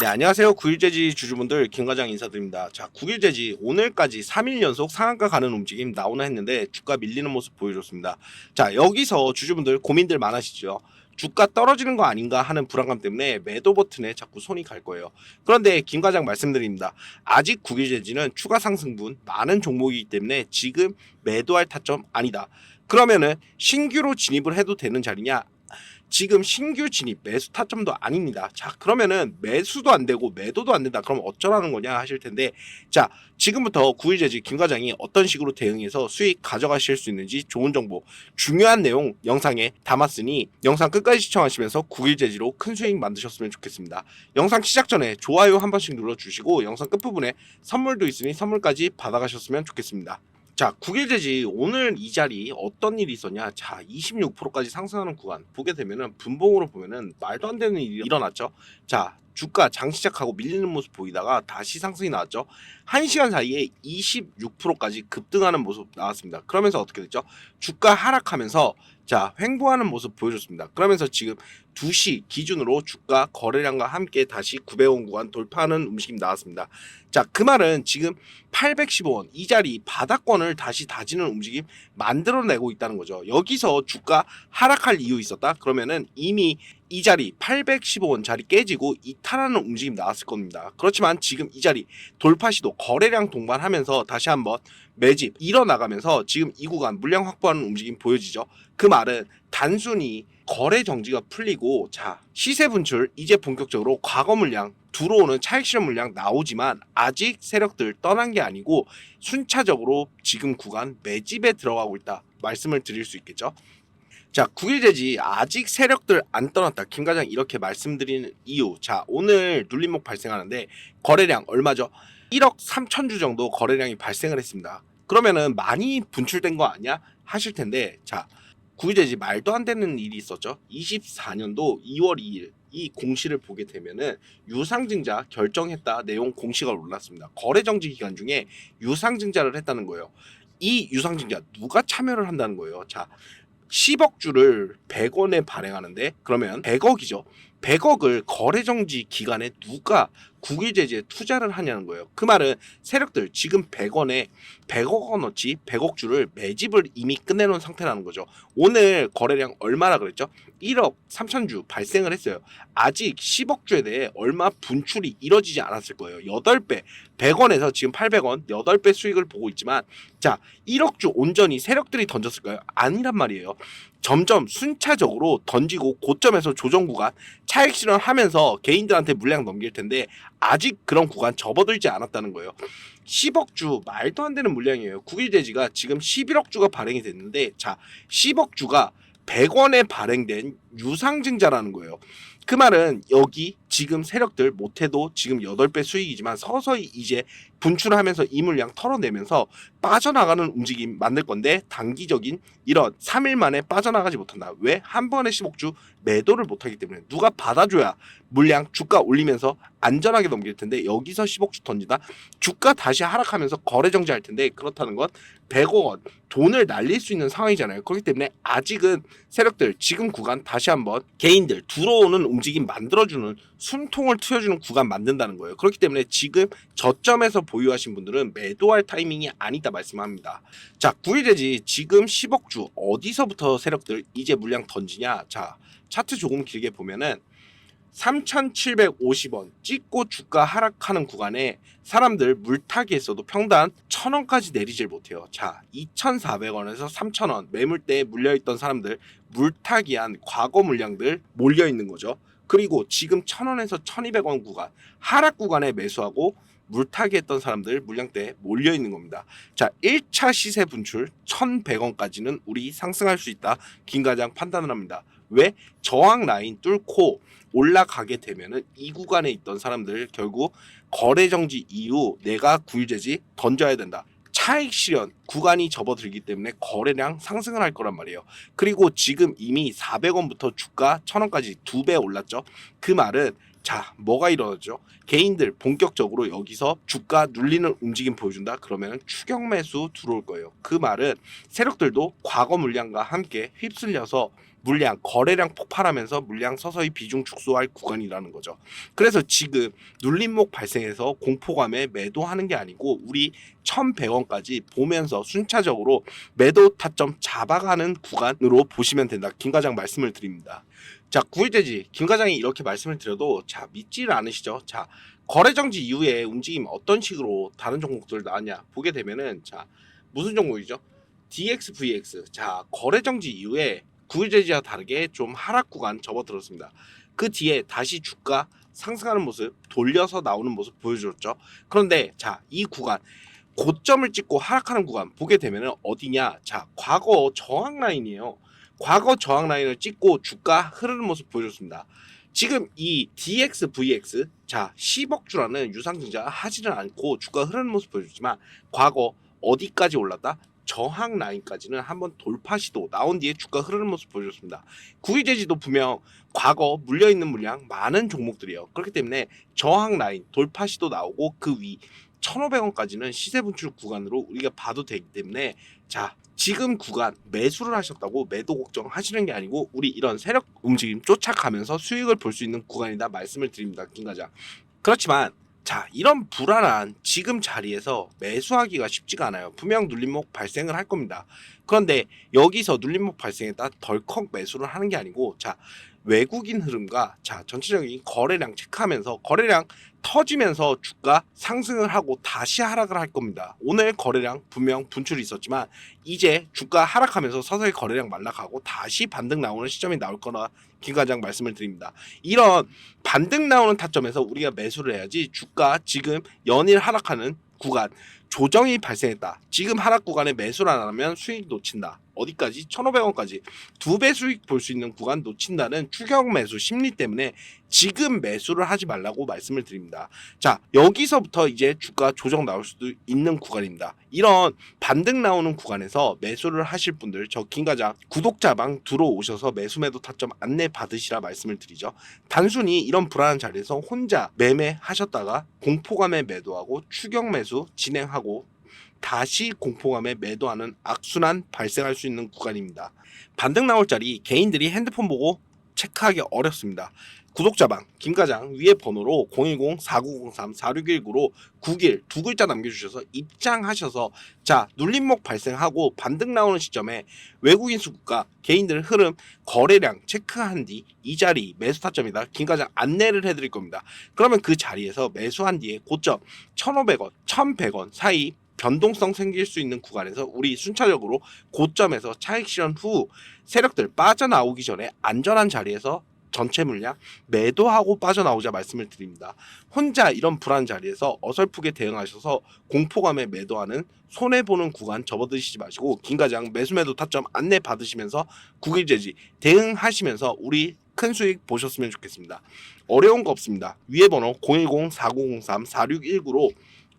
네, 안녕하세요. 구일재지 주주분들 김과장 인사드립니다. 자, 구일재지 오늘까지 3일 연속 상한가 가는 움직임 나오나 했는데 주가 밀리는 모습 보여줬습니다. 자, 여기서 주주분들 고민들 많으시죠? 주가 떨어지는 거 아닌가 하는 불안감 때문에 매도 버튼에 자꾸 손이 갈 거예요. 그런데 김 과장 말씀드립니다. 아직 국유재지는 추가 상승분 많은 종목이기 때문에 지금 매도할 타점 아니다. 그러면은 신규로 진입을 해도 되는 자리냐? 지금 신규 진입 매수 타점도 아닙니다. 자, 그러면은 매수도 안 되고 매도도 안 된다. 그럼 어쩌라는 거냐 하실 텐데, 자, 지금부터 구일재지 김 과장이 어떤 식으로 대응해서 수익 가져가실 수 있는지 좋은 정보, 중요한 내용 영상에 담았으니 영상 끝까지 시청하시면서 구일재지로 큰 수익 만드셨으면 좋겠습니다. 영상 시작 전에 좋아요 한 번씩 눌러 주시고 영상 끝부분에 선물도 있으니 선물까지 받아가셨으면 좋겠습니다. 자, 국일재지 오늘 이 자리 어떤 일이 있었냐? 자, 26%까지 상승하는 구간 보게 되면은 분봉으로 보면은 말도 안 되는 일이 일어났죠. 자, 주가 장 시작하고 밀리는 모습 보이다가 다시 상승이 나왔죠. 1시간 사이에 26%까지 급등하는 모습 나왔습니다. 그러면서 어떻게 됐죠? 주가 하락하면서 자, 횡보하는 모습 보여줬습니다. 그러면서 지금 2시 기준으로 주가 거래량과 함께 다시 900원 구간 돌파하는 움직임 나왔습니다. 자, 그 말은 지금 815원 이 자리 바닥권을 다시 다지는 움직임 만들어내고 있다는 거죠. 여기서 주가 하락할 이유 있었다? 그러면은 이미 이 자리 815원 자리 깨지고 이탈하는 움직임 나왔을 겁니다. 그렇지만 지금 이 자리 돌파 시도 거래량 동반하면서 다시 한번 매집 일어나가면서 지금 이 구간 물량 확보하는 움직임 보여지죠. 그 말은 단순히 거래 정지가 풀리고 자 시세 분출 이제 본격적으로 과거 물량 들어오는 차익 실현 물량 나오지만 아직 세력들 떠난 게 아니고 순차적으로 지금 구간 매집에 들어가고 있다 말씀을 드릴 수 있겠죠. 자, 9일제지 아직 세력들 안 떠났다. 김 과장 이렇게 말씀드리는 이유. 자, 오늘 눌림목 발생하는데 거래량 얼마죠? 1억 3천 주 정도 거래량이 발생을 했습니다. 그러면은 많이 분출된 거 아니야? 하실 텐데, 자, 9일제지 말도 안 되는 일이 있었죠. 24년도 2월 2일 이 공시를 보게 되면은 유상증자 결정했다 내용 공시가 올랐습니다. 거래 정지 기간 중에 유상증자를 했다는 거예요. 이 유상증자 누가 참여를 한다는 거예요. 자, 10억 주를 100원에 발행하는데 그러면 100억이죠. 100억을 거래 정지 기간에 누가 국유제재에 투자를 하냐는 거예요. 그 말은 세력들 지금 100원에 100억 원어치 100억 주를 매집을 이미 끝내놓은 상태라는 거죠. 오늘 거래량 얼마나 그랬죠? 1억 3천 주 발생을 했어요. 아직 10억 주에 대해 얼마 분출이 이뤄지지 않았을 거예요. 8배 100원에서 지금 800원 8배 수익을 보고 있지만 자 1억 주 온전히 세력들이 던졌을까요? 아니란 말이에요. 점점 순차적으로 던지고 고점에서 조정 구간 차익 실현하면서 개인들한테 물량 넘길 텐데 아직 그런 구간 접어들지 않았다는 거예요. 10억 주 말도 안 되는 물량이에요. 국일대지가 지금 11억 주가 발행이 됐는데 자 10억 주가 100원에 발행된 유상증자라는 거예요. 그 말은 여기 지금 세력들 못해도 지금 8배 수익이지만 서서히 이제 분출하면서 이 물량 털어내면서 빠져나가는 움직임 만들 건데 단기적인 이런 3일 만에 빠져나가지 못한다. 왜? 한 번에 10억 주 매도를 못하기 때문에 누가 받아줘야 물량 주가 올리면서 안전하게 넘길 텐데 여기서 10억 주 던지다 주가 다시 하락하면서 거래 정지할 텐데 그렇다는 건 100억 원 돈을 날릴 수 있는 상황이잖아요. 그렇기 때문에 아직은 세력들 지금 구간 다시 한번 개인들 들어오는 움직임 만들어주는 숨통을 트여주는 구간 만든다는 거예요. 그렇기 때문에 지금 저점에서 보유하신 분들은 매도할 타이밍이 아니다 말씀합니다. 자, 9일제지 지금 10억 주 어디서부터 세력들 이제 물량 던지냐? 자, 차트 조금 길게 보면은 3,750원 찍고 주가 하락하는 구간에 사람들 물타기 했어도 평단 1,000원까지 내리질 못해요. 자, 2,400원에서 3,000원 매물대에 물려있던 사람들 물타기한 과거 물량들 몰려있는 거죠. 그리고 지금 1,000원에서 1,200원 구간 하락 구간에 매수하고 물타기 했던 사람들 물량대에 몰려 있는 겁니다. 자, 1차 시세 분출 1,100원까지는 우리 상승할 수 있다. 김 과장 판단을 합니다. 왜? 저항 라인 뚫고 올라가게 되면은 이 구간에 있던 사람들 결국 거래 정지 이후 내가 구유제지 던져야 된다. 차익 실현 구간이 접어들기 때문에 거래량 상승을 할 거란 말이에요. 그리고 지금 이미 400원부터 주가 1000원까지 두 배 올랐죠. 그 말은 자, 뭐가 일어나죠? 개인들 본격적으로 여기서 주가 눌리는 움직임 보여준다? 그러면 추격 매수 들어올 거예요. 그 말은 세력들도 과거 물량과 함께 휩쓸려서 물량 거래량 폭발하면서 물량 서서히 비중 축소할 구간이라는 거죠. 그래서 지금 눌림목 발생해서 공포감에 매도하는 게 아니고 우리 1,100원까지 보면서 순차적으로 매도 타점 잡아가는 구간으로 보시면 된다. 김 과장 말씀을 드립니다. 자, 구일제지 김 과장이 이렇게 말씀을 드려도 자 믿지를 않으시죠? 자 거래 정지 이후에 움직임 어떤 식으로 다른 종목들 나왔냐 보게 되면은 자 무슨 종목이죠? DXVX 자 거래 정지 이후에 구일제지와 다르게 좀 하락 구간 접어들었습니다. 그 뒤에 다시 주가 상승하는 모습 돌려서 나오는 모습 보여줬죠. 그런데 자 이 구간 고점을 찍고 하락하는 구간 보게 되면은 어디냐? 자 과거 저항 라인이에요. 과거 저항 라인을 찍고 주가 흐르는 모습 보여줬습니다. 지금 이 DXVX 자 10억 주라는 유상증자 하지는 않고 주가 흐르는 모습 보여줬지만 과거 어디까지 올랐다? 저항 라인까지는 한번 돌파 시도 나온 뒤에 주가 흐르는 모습 보여줬습니다. 구일제지도 분명 과거 물려 있는 물량 많은 종목들이에요. 그렇기 때문에 저항 라인 돌파 시도 나오고 그 위 1,500원까지는 시세 분출 구간으로 우리가 봐도 되기 때문에 자 지금 구간 매수를 하셨다고 매도 걱정하시는 게 아니고 우리 이런 세력 움직임 쫓아가면서 수익을 볼 수 있는 구간이다 말씀을 드립니다 김 과장 그렇지만 자 이런 불안한 지금 자리에서 매수하기가 쉽지가 않아요. 분명 눌림목 발생을 할 겁니다. 그런데 여기서 눌림목 발생했다 덜컥 매수를 하는 게 아니고 자 외국인 흐름과 자 전체적인 거래량 체크하면서 거래량 터지면서 주가 상승을 하고 다시 하락을 할 겁니다. 오늘 거래량 분명 분출이 있었지만 이제 주가 하락하면서 서서히 거래량 말락하고 다시 반등 나오는 시점이 나올 거라 김 과장 말씀을 드립니다. 이런 반등 나오는 타점에서 우리가 매수를 해야지 주가 지금 연일 하락하는 구간 조정이 발생했다. 지금 하락 구간에 매수를 안 하면 수익 놓친다. 어디까지? 1,500원까지 두 배 수익 볼 수 있는 구간 놓친다는 추격 매수 심리 때문에 지금 매수를 하지 말라고 말씀을 드립니다. 자, 여기서부터 이제 주가 조정 나올 수도 있는 구간입니다. 이런 반등 나오는 구간에서 매수를 하실 분들 저 김과장 구독자방 들어오셔서 매수 매도 타점 안내 받으시라 말씀을 드리죠. 단순히 이런 불안한 자리에서 혼자 매매하셨다가 공포감에 매도하고 추격 매수 진행하고 다시 공포감에 매도하는 악순환 발생할 수 있는 구간입니다. 반등 나올 자리 개인들이 핸드폰 보고 체크하기 어렵습니다. 구독자방 김과장 위에 번호로 010-4903-4619로 9길 두 글자 남겨주셔서 입장하셔서 자 눌림목 발생하고 반등 나오는 시점에 외국인 수급과 개인들 흐름 거래량 체크한 뒤 이 자리 매수 타점이다 김과장 안내를 해드릴 겁니다. 그러면 그 자리에서 매수한 뒤에 고점 1,500원, 1,100원 사이 변동성 생길 수 있는 구간에서 우리 순차적으로 고점에서 차익 실현 후 세력들 빠져나오기 전에 안전한 자리에서 전체 물량 매도하고 빠져나오자 말씀을 드립니다. 혼자 이런 불안 자리에서 어설프게 대응하셔서 공포감에 매도하는 손해 보는 구간 접어드시지 마시고 김과장 매수 매도 타점 안내 받으시면서 국일 제지 대응하시면서 우리 큰 수익 보셨으면 좋겠습니다. 어려운 거 없습니다. 위에 번호 010-4903-4619로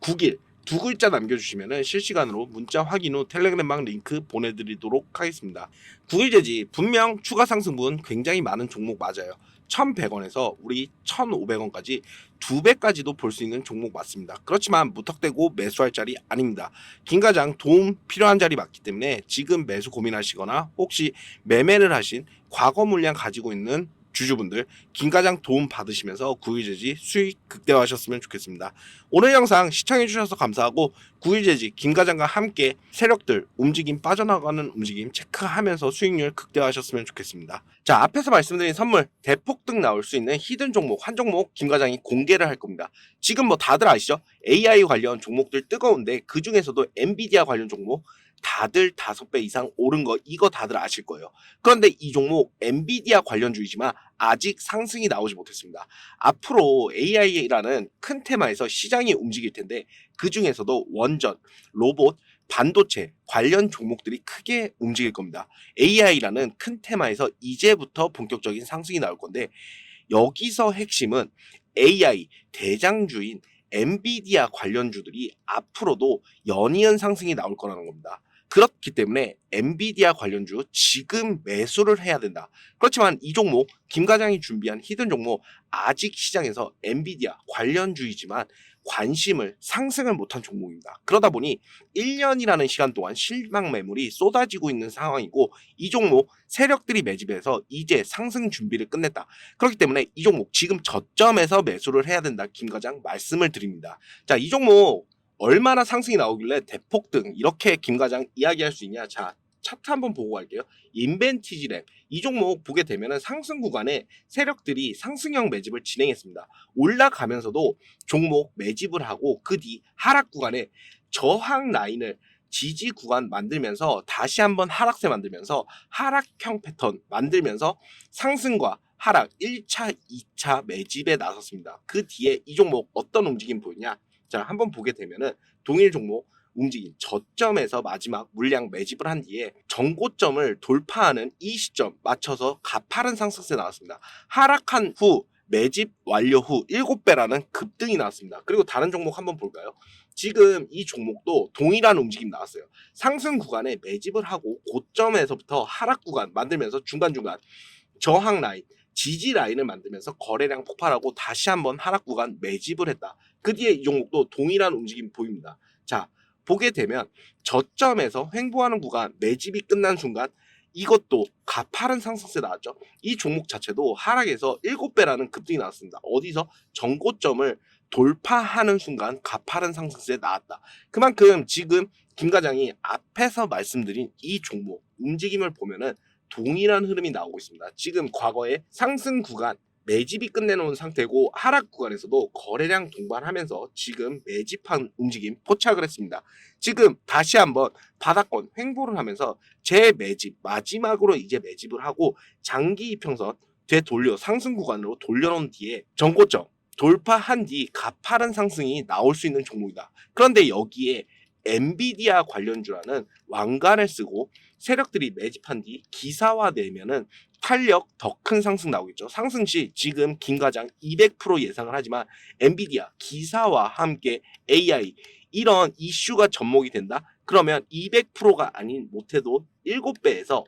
9길 두 글자 남겨주시면 실시간으로 문자 확인 후 텔레그램방 링크 보내드리도록 하겠습니다. 9일제지 분명 추가 상승분 굉장히 많은 종목 맞아요. 1,100원에서 우리 1,500원까지 두 배까지도 볼 수 있는 종목 맞습니다. 그렇지만 무턱대고 매수할 자리 아닙니다. 김과장 도움 필요한 자리 맞기 때문에 지금 매수 고민하시거나 혹시 매매를 하신 과거 물량 가지고 있는 주주분들 김과장 도움 받으시면서 구일제지 수익 극대화하셨으면 좋겠습니다. 오늘 영상 시청해 주셔서 감사하고 구일제지 김과장과 함께 세력들 움직임 빠져나가는 움직임 체크하면서 수익률 극대화하셨으면 좋겠습니다. 자 앞에서 말씀드린 선물 대폭등 나올 수 있는 히든 종목 한 종목 김과장이 공개를 할 겁니다. 지금 뭐 다들 아시죠? AI 관련 종목들 뜨거운데 그 중에서도 엔비디아 관련 종목 다들 다섯 배 이상 오른 거 이거 다들 아실 거예요. 그런데 이 종목 엔비디아 관련주이지만 아직 상승이 나오지 못했습니다. 앞으로 AI라는 큰 테마에서 시장이 움직일 텐데 그 중에서도 원전, 로봇, 반도체 관련 종목들이 크게 움직일 겁니다. AI라는 큰 테마에서 이제부터 본격적인 상승이 나올 건데 여기서 핵심은 AI 대장주인 엔비디아 관련주들이 앞으로도 연이은 상승이 나올 거라는 겁니다. 그렇기 때문에 엔비디아 관련주 지금 매수를 해야 된다. 그렇지만 이 종목 김 과장이 준비한 히든 종목 아직 시장에서 엔비디아 관련주이지만 관심을 상승을 못한 종목입니다. 그러다 보니 1년이라는 시간 동안 실망 매물이 쏟아지고 있는 상황이고 이 종목 세력들이 매집해서 이제 상승 준비를 끝냈다. 그렇기 때문에 이 종목 지금 저점에서 매수를 해야 된다. 김 과장 말씀을 드립니다. 자, 이 종목 얼마나 상승이 나오길래 대폭등 이렇게 김 과장 이야기할 수 있냐? 자, 차트 한번 보고 갈게요. 인벤티지 랩 이 종목 보게 되면은 상승 구간에 세력들이 상승형 매집을 진행했습니다. 올라가면서도 종목 매집을 하고 그 뒤 하락 구간에 저항 라인을 지지 구간 만들면서 다시 한번 하락세 만들면서 하락형 패턴 만들면서 상승과 하락 1차, 2차 매집에 나섰습니다. 그 뒤에 이 종목 어떤 움직임 보이냐? 자, 한번 보게 되면은 동일 종목 움직임 저점에서 마지막 물량 매집을 한 뒤에 정고점을 돌파하는 이 시점 맞춰서 가파른 상승세 나왔습니다. 하락한 후 매집 완료 후 7배라는 급등이 나왔습니다. 그리고 다른 종목 한번 볼까요? 지금 이 종목도 동일한 움직임 나왔어요. 상승 구간에 매집을 하고 고점에서부터 하락 구간 만들면서 중간중간 저항 라인, 지지 라인을 만들면서 거래량 폭발하고 다시 한번 하락 구간 매집을 했다. 그 뒤에 이 종목도 동일한 움직임 보입니다. 자, 보게 되면 저점에서 횡보하는 구간 매집이 끝난 순간 이것도 가파른 상승세 나왔죠. 이 종목 자체도 하락에서 7배라는 급등이 나왔습니다. 어디서 정고점을 돌파하는 순간 가파른 상승세 나왔다. 그만큼 지금 김 과장이 앞에서 말씀드린 이 종목 움직임을 보면은 동일한 흐름이 나오고 있습니다. 지금 과거에 상승 구간 매집이 끝내놓은 상태고 하락 구간에서도 거래량 동반하면서 지금 매집한 움직임 포착을 했습니다. 지금 다시 한번 바닥권 횡보를 하면서 재매집 마지막으로 이제 매집을 하고 장기 이평선 되돌려 상승 구간으로 돌려놓은 뒤에 정고점 돌파한 뒤 가파른 상승이 나올 수 있는 종목이다. 그런데 여기에 엔비디아 관련주라는 왕관을 쓰고 세력들이 매집한 뒤 기사화되면은 탄력 더 큰 상승 나오겠죠. 상승 시 지금 김 과장 200% 예상을 하지만 엔비디아 기사와 함께 AI 이런 이슈가 접목이 된다. 그러면 200%가 아닌 못해도 7배에서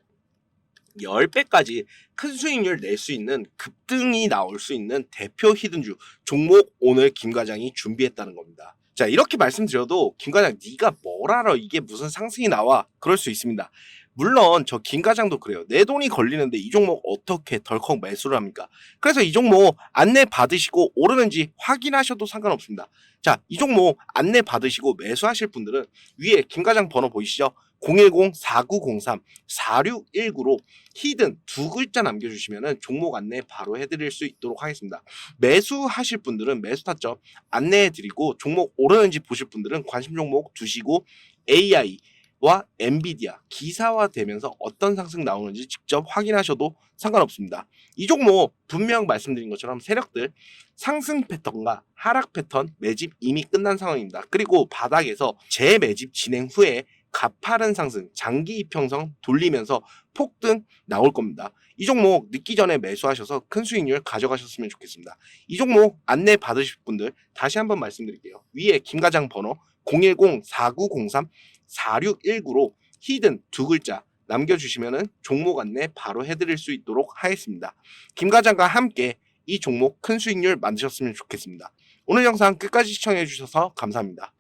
10배까지 큰 수익률 낼 수 있는 급등이 나올 수 있는 대표 히든주 종목 오늘 김 과장이 준비했다는 겁니다. 자 이렇게 말씀드려도 김 과장 네가 뭘 알아 이게 무슨 상승이 나와 그럴 수 있습니다. 물론 저 김 과장도 그래요. 내 돈이 걸리는데 이 종목 어떻게 덜컥 매수를 합니까? 그래서 이 종목 안내 받으시고 오르는지 확인하셔도 상관없습니다. 자, 이 종목 안내 받으시고 매수하실 분들은 위에 김 과장 번호 보이시죠? 010-4903-4619로 히든 두 글자 남겨주시면 종목 안내 바로 해드릴 수 있도록 하겠습니다. 매수하실 분들은 매수 타점 안내해드리고 종목 오르는지 보실 분들은 관심 종목 두시고 AI 와 엔비디아 기사화되면서 어떤 상승 나오는지 직접 확인하셔도 상관없습니다. 이 종목 분명 말씀드린 것처럼 세력들 상승 패턴과 하락 패턴 매집 이미 끝난 상황입니다. 그리고 바닥에서 재매집 진행 후에 가파른 상승, 장기 이평선 돌리면서 폭등 나올 겁니다. 이 종목 늦기 전에 매수하셔서 큰 수익률 가져가셨으면 좋겠습니다. 이 종목 안내 받으실 분들 다시 한번 말씀드릴게요. 위에 김과장 번호 010-4903 4619로 히든 두 글자 남겨주시면 종목 안내 바로 해드릴 수 있도록 하겠습니다. 김 과장과 함께 이 종목 큰 수익률 만드셨으면 좋겠습니다. 오늘 영상 끝까지 시청해주셔서 감사합니다.